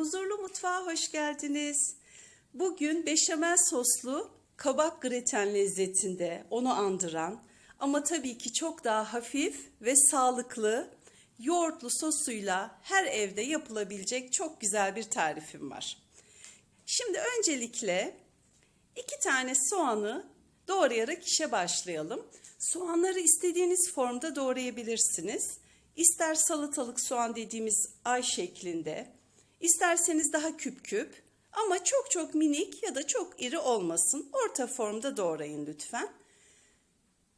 Huzurlu mutfağa hoş geldiniz. Bugün beşamel soslu kabak greten lezzetinde onu andıran ama tabii ki çok daha hafif ve sağlıklı yoğurtlu sosuyla her evde yapılabilecek çok güzel bir tarifim var. Şimdi öncelikle iki tane soğanı doğrayarak işe başlayalım. Soğanları istediğiniz formda doğrayabilirsiniz. İster salatalık soğan dediğimiz ay şeklinde, isterseniz daha küp küp ama çok çok minik ya da çok iri olmasın. Orta formda doğrayın lütfen.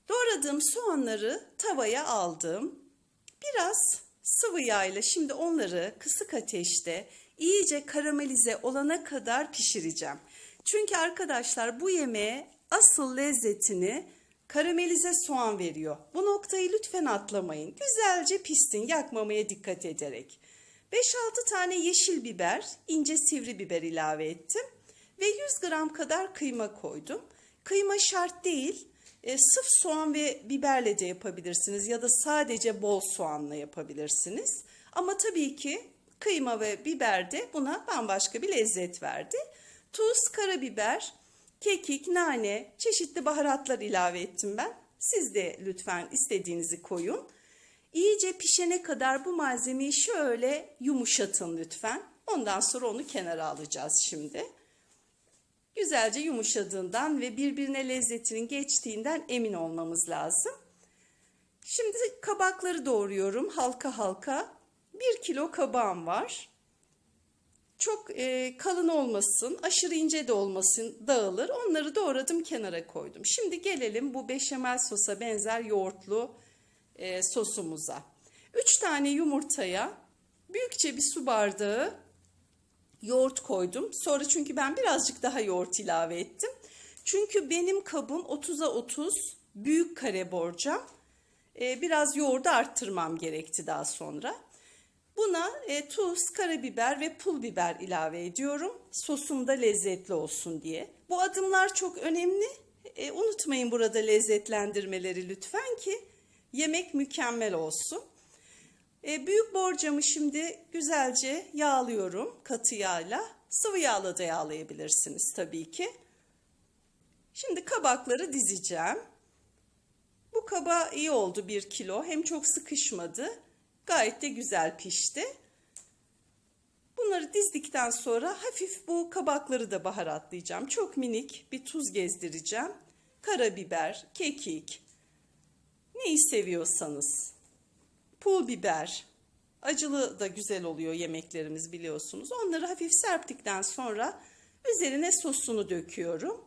Doğradığım soğanları tavaya aldım. Biraz sıvı yağ ile şimdi onları kısık ateşte iyice karamelize olana kadar pişireceğim. Çünkü arkadaşlar bu yemeğe asıl lezzetini karamelize soğan veriyor. Bu noktayı lütfen atlamayın. Güzelce pişsin yakmamaya dikkat ederek. 5-6 tane yeşil biber, ince sivri biber ilave ettim. Ve 100 gram kadar kıyma koydum. Kıyma şart değil. E, sıf soğan ve biberle de yapabilirsiniz ya da sadece bol soğanla yapabilirsiniz. Ama tabii ki kıyma ve biber de buna bambaşka bir lezzet verdi. Tuz, karabiber, kekik, nane, çeşitli baharatlar ilave ettim ben. Siz de lütfen istediğinizi koyun. İyice pişene kadar bu malzemeyi şöyle yumuşatın lütfen. Ondan sonra onu kenara alacağız şimdi. Güzelce yumuşadığından ve birbirine lezzetinin geçtiğinden emin olmamız lazım. Şimdi kabakları doğruyorum halka halka. Bir kilo kabağım var. Çok e, kalın olmasın, aşırı ince de olmasın, dağılır. Onları doğradım, kenara koydum. Şimdi gelelim bu beşamel sosa benzer yoğurtlu e, sosumuza. 3 tane yumurtaya büyükçe bir su bardağı yoğurt koydum. Sonra çünkü ben birazcık daha yoğurt ilave ettim. Çünkü benim kabım 30'a 30 büyük kare borcam. E, biraz yoğurdu arttırmam gerekti daha sonra. Buna e, tuz, karabiber ve pul biber ilave ediyorum. Sosum da lezzetli olsun diye. Bu adımlar çok önemli. E, unutmayın burada lezzetlendirmeleri lütfen ki yemek mükemmel olsun. E, büyük borcamı şimdi güzelce yağlıyorum katı yağla. Sıvı yağla da yağlayabilirsiniz tabii ki. Şimdi kabakları dizeceğim. Bu kaba iyi oldu bir kilo. Hem çok sıkışmadı. Gayet de güzel pişti. Bunları dizdikten sonra hafif bu kabakları da baharatlayacağım. Çok minik bir tuz gezdireceğim. Karabiber, kekik, neyi seviyorsanız. Pul biber, acılı da güzel oluyor yemeklerimiz biliyorsunuz. Onları hafif serptikten sonra üzerine sosunu döküyorum.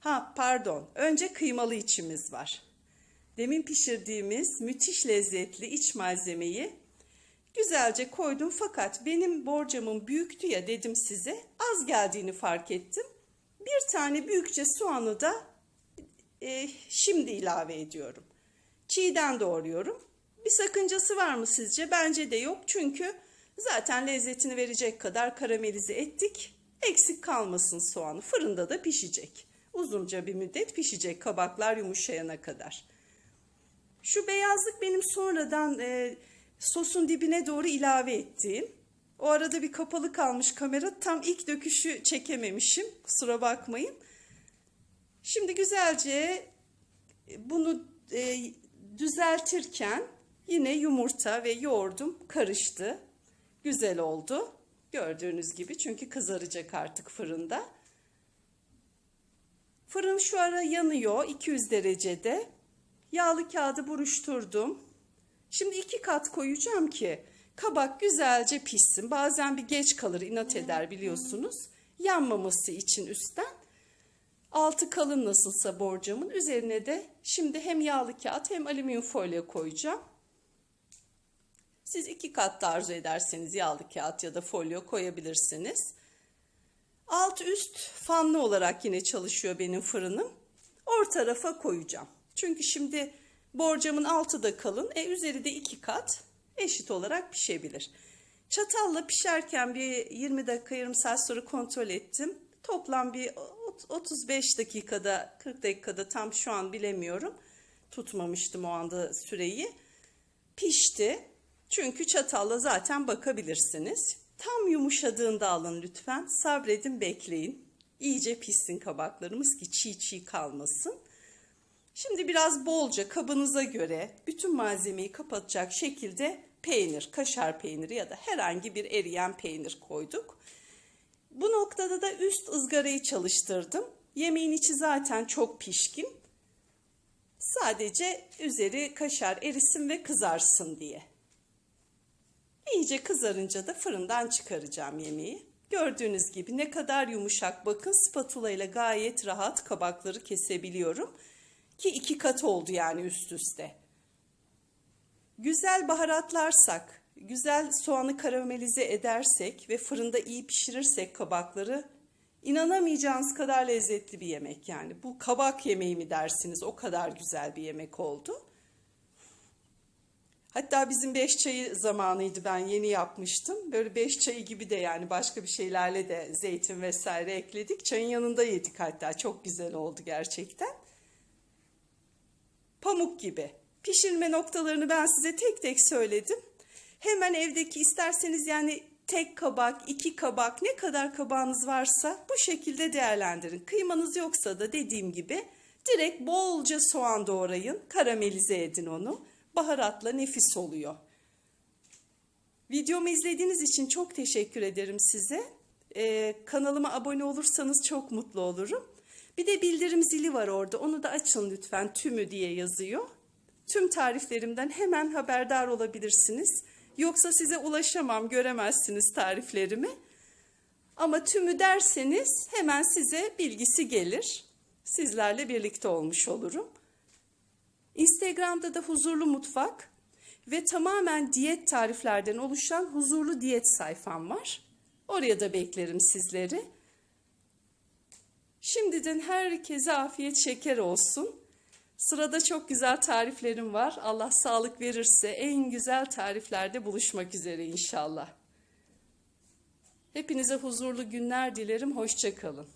Ha pardon, önce kıymalı içimiz var. Demin pişirdiğimiz müthiş lezzetli iç malzemeyi güzelce koydum fakat benim borcamım büyüktü ya dedim size az geldiğini fark ettim. Bir tane büyükçe soğanı da e, şimdi ilave ediyorum. Çiğden doğruyorum. Bir sakıncası var mı sizce? Bence de yok çünkü zaten lezzetini verecek kadar karamelize ettik. Eksik kalmasın soğanı. Fırında da pişecek. Uzunca bir müddet pişecek kabaklar yumuşayana kadar. Şu beyazlık benim sonradan e, sosun dibine doğru ilave ettiğim. O arada bir kapalı kalmış kamera. Tam ilk döküşü çekememişim. Kusura bakmayın. Şimdi güzelce bunu e, düzeltirken yine yumurta ve yoğurdum karıştı. Güzel oldu. Gördüğünüz gibi çünkü kızaracak artık fırında. Fırın şu ara yanıyor 200 derecede. Yağlı kağıdı buruşturdum. Şimdi iki kat koyacağım ki kabak güzelce pişsin. Bazen bir geç kalır inat eder biliyorsunuz. Yanmaması için üstten. Altı kalın nasılsa borcamın üzerine de şimdi hem yağlı kağıt hem alüminyum folyo koyacağım. Siz iki kat da arzu ederseniz yağlı kağıt ya da folyo koyabilirsiniz. Alt üst fanlı olarak yine çalışıyor benim fırınım. Orta tarafa koyacağım. Çünkü şimdi borcamın altı da kalın. E üzeri de iki kat eşit olarak pişebilir. Çatalla pişerken bir 20 dakika yarım saat sonra kontrol ettim. Toplam bir 35 dakikada 40 dakikada tam şu an bilemiyorum. Tutmamıştım o anda süreyi. Pişti. Çünkü çatalla zaten bakabilirsiniz. Tam yumuşadığında alın lütfen. Sabredin bekleyin. İyice pişsin kabaklarımız ki çiğ çiğ kalmasın. Şimdi biraz bolca kabınıza göre bütün malzemeyi kapatacak şekilde peynir, kaşar peyniri ya da herhangi bir eriyen peynir koyduk. Bu noktada da üst ızgarayı çalıştırdım. Yemeğin içi zaten çok pişkin. Sadece üzeri kaşar erisin ve kızarsın diye. İyice kızarınca da fırından çıkaracağım yemeği. Gördüğünüz gibi ne kadar yumuşak bakın spatula ile gayet rahat kabakları kesebiliyorum. Ki iki kat oldu yani üst üste. Güzel baharatlarsak, güzel soğanı karamelize edersek ve fırında iyi pişirirsek kabakları inanamayacağınız kadar lezzetli bir yemek yani. Bu kabak yemeği mi dersiniz? O kadar güzel bir yemek oldu. Hatta bizim beş çayı zamanıydı ben yeni yapmıştım. Böyle beş çayı gibi de yani başka bir şeylerle de zeytin vesaire ekledik. Çayın yanında yedik hatta çok güzel oldu gerçekten. Pamuk gibi. Pişirme noktalarını ben size tek tek söyledim. Hemen evdeki isterseniz yani tek kabak, iki kabak ne kadar kabağınız varsa bu şekilde değerlendirin. Kıymanız yoksa da dediğim gibi direkt bolca soğan doğrayın, karamelize edin onu. Baharatla nefis oluyor. Videomu izlediğiniz için çok teşekkür ederim size. Ee, kanalıma abone olursanız çok mutlu olurum. Bir de bildirim zili var orada. Onu da açın lütfen. Tümü diye yazıyor. Tüm tariflerimden hemen haberdar olabilirsiniz. Yoksa size ulaşamam, göremezsiniz tariflerimi. Ama tümü derseniz hemen size bilgisi gelir. Sizlerle birlikte olmuş olurum. Instagram'da da Huzurlu Mutfak ve tamamen diyet tariflerden oluşan Huzurlu Diyet sayfam var. Oraya da beklerim sizleri. Şimdiden herkese afiyet şeker olsun. Sırada çok güzel tariflerim var. Allah sağlık verirse en güzel tariflerde buluşmak üzere inşallah. Hepinize huzurlu günler dilerim. Hoşçakalın.